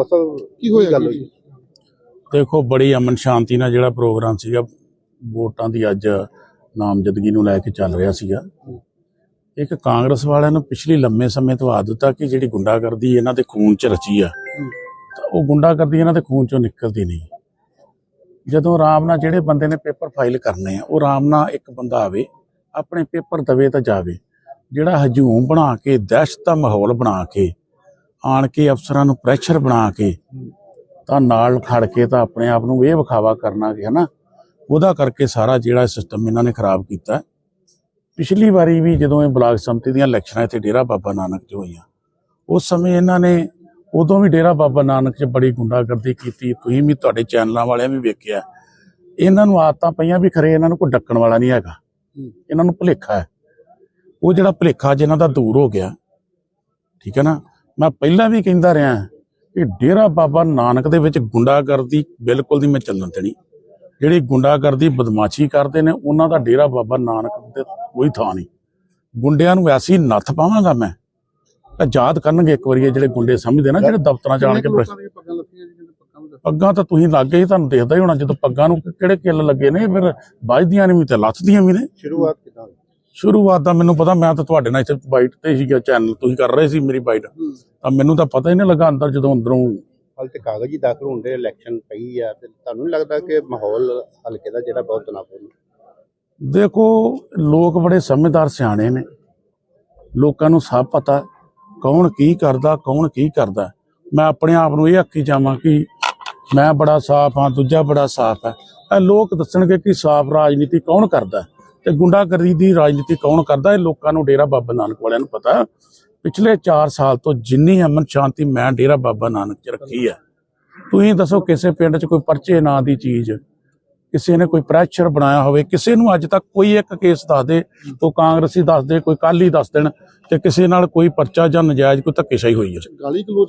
ਕੀ ਗੱਲ? ਹੋਈ? ਦੇਖੋ ਬੜੀ ਅਮਨ ਸ਼ਾਂਤੀ ਨਾਲ ਜਿਹੜਾ ਪ੍ਰੋਗਰਾਮ ਸੀਗਾ ਵੋਟਾਂ ਦੀ ਅੱਜ ਨਾਮਜ਼ਦਗੀ ਨੂੰ ਲੈ ਕੇ ਚੱਲ ਰਿਹਾ ਸੀਗਾ। ਇੱਕ ਕਾਂਗਰਸ ਵਾਲਿਆਂ ਨੂੰ ਪਿਛਲੀ ਲੰਮੇ ਸਮੇਂ ਤੋਂ ਆਦਤ ਆ ਕਿ ਜਿਹੜੀ ਗੁੰਡਾਗਰਦੀ ਇਹਨਾਂ ਦੇ ਖੂਨ 'ਚ ਰਚੀ ਆ ਤਾਂ ਉਹ ਗੁੰਡਾਗਰਦੀ ਇਹਨਾਂ ਦੇ ਖੂਨ 'ਚੋਂ ਨਿਕਲਦੀ ਨਹੀਂ। ਜਦੋਂ ਆਰਾਮ ਨਾਲ ਜਿਹੜੇ ਬੰਦੇ ਨੇ ਪੇਪਰ ਫਾਈਲ ਕਰਨੇ ਆ ਉਹ ਆਰਾਮ ਨਾਲ ਇੱਕ ਬੰਦਾ ਆਵੇ ਆਪਣੇ ਪੇਪਰ ਦਵੇ ਤਾਂ ਜਾਵੇ। ਜਿਹੜਾ ਹਜੂਮ ਬਣਾ ਕੇ ਦਹਿਸ਼ਤ ਦਾ ਮਾਹੌਲ ਬਣਾ ਕੇ ਆਣ ਕੇ ਅਫਸਰਾਂ ਨੂੰ ਪ੍ਰੈਸ਼ਰ ਬਣਾ ਕੇ ਤਾਂ ਨਾਲ ਖੜ ਕੇ ਤਾਂ ਆਪਣੇ ਆਪ ਨੂੰ ਇਹ ਵਿਖਾਵਾ ਕਰਨਾ ਕਿ ਹਨਾ, ਉਹਦਾ ਕਰਕੇ ਸਾਰਾ ਜਿਹੜਾ ਸਿਸਟਮ ਇਹਨਾਂ ਨੇ ਖਰਾਬ ਕੀਤਾ ਪਿਛਲੀ ਵਾਰੀ ਵੀ ਜਦੋਂ ਇਹ ਬਲਾਕ ਸੰਮਤੀ ਦੀਆਂ ਇਲੈਕਸ਼ਨਾਂ ਇੱਥੇ ਡੇਰਾ ਬਾਬਾ ਨਾਨਕ 'ਚ ਹੋਈਆਂ, ਉਸ ਸਮੇਂ ਇਹਨਾਂ ਨੇ ਉਦੋਂ ਵੀ ਡੇਰਾ ਬਾਬਾ ਨਾਨਕ 'ਚ ਬੜੀ ਗੁੰਡਾਗਰਦੀ ਕੀਤੀ, ਤੁਸੀਂ ਵੀ ਤੁਹਾਡੇ ਚੈਨਲਾਂ ਵਾਲਿਆਂ ਵੀ ਵੇਖਿਆ। ਇਹਨਾਂ ਨੂੰ ਆਦਤਾਂ ਪਈਆਂ ਵੀ ਖਰੇ ਇਹਨਾਂ ਨੂੰ ਕੋਈ ਡੱਕਣ ਵਾਲਾ ਨਹੀਂ ਹੈਗਾ। ਇਹਨਾਂ ਨੂੰ ਭੁਲੇਖਾ ਹੈ। ਉਹ ਜਿਹੜਾ ਭੁਲੇਖਾ ਜਿਹਨਾਂ ਦਾ ਦੂਰ ਹੋ ਗਿਆ, ਠੀਕ ਹੈ ਨਾ? ਮੈਂ ਪਹਿਲਾਂ ਵੀ ਕਹਿੰਦਾ ਰਿਹਾ ਕਿ ਡੇਰਾ ਬਾਬਾ ਨਾਨਕ ਦੇ ਵਿੱਚ ਗੁੰਡਾਗਰਦੀ ਬਿਲਕੁਲ ਨਹੀਂ ਮੈਂ ਚੱਲਣ ਦੇਣੀ। ਜਿਹੜੀ ਗੁੰਡਾਗਰਦੀ ਬਦਮਾਸ਼ੀ ਕਰਦੇ ਨੇ, ਉਹਨਾਂ ਦਾ ਡੇਰਾ ਬਾਬਾ ਨਾਨਕ ਤੇ ਕੋਈ ਥਾਂ ਨਹੀਂ। ਗੁੰਡਿਆਂ ਨੂੰ ਐਸੀ ਨੱਥ ਪਾਵਾਂਗਾ ਮੈਂ ਤਾਂ ਯਾਦ ਕਰਨਗੇ ਇੱਕ ਵਾਰੀ ਜਿਹੜੇ ਗੁੰਡੇ ਸਮਝਦੇ ਨਾ, ਜਿਹੜੇ ਦਫ਼ਤਰਾਂ 'ਚ ਆਣ ਕੇ ਪੱਗਾਂ ਤਾਂ ਤੁਸੀਂ ਲੱਗ ਹੀ ਤੁਹਾਨੂੰ ਦੇਖਦਾ ਹੀ ਹੋਣਾ ਜਦੋਂ ਪੱਗਾਂ ਨੂੰ ਕਿਹੜੇ ਕਿੱਲ ਲੱਗੇ ਨੇ, ਫਿਰ ਵੱਜਦੀਆਂ ਨੇ ਵੀ ਤੇ ਲੱਥਦੀਆਂ ਵੀ ਨੇ। ਸ਼ੁਰੂਆਤ ਕਿਦਾਂ ਸ਼ੁਰੂਆਤ ਦਾ ਮੈਨੂੰ ਪਤਾ ਮੈਂ ਤਾਂ ਤੁਹਾਡੇ ਨਾਲ ਇੱਥੇ ਬਾਈਟ ਤੇ ਸੀਗਾ ਚੈਨਲ ਤੁਸੀਂ ਕਰ ਰਹੇ ਸੀ ਮੇਰੀ ਬਾਈਟ। ਤਾਂ ਮੈਨੂੰ ਤਾਂ ਪਤਾ ਹੀ ਨਹੀਂ ਲੱਗਾ ਅੰਦਰ ਜਦੋਂ ਅੰਦਰੋਂ ਹਾਲ ਤੇ ਕਾਗਜ਼ੀ ਦਾਖਲ ਹੁੰਦੇ ਇਲੈਕਸ਼ਨ ਪਈ ਆ ਤੇ ਤੁਹਾਨੂੰ ਲੱਗਦਾ ਕਿ ਮਾਹੌਲ ਹਲਕੇ ਦਾ ਜਿਹੜਾ ਬਹੁਤ ਤਣਾਅਪੂਰਨ ਦੇਖੋ ਲੋਕ ਬੜੇ ਸਮਝਦਾਰ ਸਿਆਣੇ ਨੇ। ਲੋਕਾਂ ਨੂੰ ਸਭ ਪਤਾ ਕੌਣ ਕੀ ਕਰਦਾ ਕੌਣ ਕੀ ਕਰਦਾ। ਮੈਂ ਆਪਣੇ ਆਪ ਨੂੰ ਇਹ ਆਖੀ ਜਾਵਾਂ ਕਿ ਮੈਂ ਬੜਾ ਸਾਫ਼ ਹਾਂ ਦੂਜਾ ਬੜਾ ਸਾਫ਼ ਹੈ। ਇਹ ਲੋਕ ਦੱਸਣਗੇ ਕਿ ਸਾਫ਼ ਰਾਜਨੀਤੀ ਕੌਣ ਕਰਦਾ ਤੇ ਗੁੰਡਾਗਰਦੀ ਦੀ ਰਾਜਨੀਤੀ ਕੌਣ ਕਰਦਾ ਇਹ ਲੋਕਾਂ ਨੂੰ ਡੇਰਾ ਬਾਬਾ ਨਾਨਕ ਵਾਲਿਆਂ ਨੂੰ ਪਤਾ। ਪਿਛਲੇ 4 ਸਾਲ ਤੋਂ ਜਿੰਨੀ ਅਮਨ ਸ਼ਾਂਤੀ ਮੈਂ ਡੇਰਾ ਬਾਬਾ ਨਾਨਕ 'ਚ ਰੱਖੀ ਹੈ ਤੁਸੀਂ ਦੱਸੋ ਕਿਸੇ ਪਿੰਡ 'ਚ ਕੋਈ ਪਰਚੇ ਨਾਂ ਦੀ ਚੀਜ਼, ਕਿਸੇ ਨੇ ਕੋਈ ਪ੍ਰੈਸ਼ਰ ਬਣਾਇਆ ਹੋਵੇ, ਕਿਸੇ ਨੂੰ ਅੱਜ ਤੱਕ ਕੋਈ ਇੱਕ ਕੇਸ ਦੱਸ ਦੇ ਕੋਈ ਕਾਂਗਰਸੀ ਦੱਸ ਦੇ, ਕੋਈ ਕਾਲੀ ਦੱਸ ਦੇਣ ਤੇ ਕਿਸੇ ਨਾਲ ਕੋਈ ਪਰਚਾ ਜਾਂ ਨਜਾਇਜ਼ ਕੋਈ ਧੱਕੇਸ਼ਾਹੀ ਹੋਈ ਹੈ। ਗਾਲੀ ਗਲੋਚ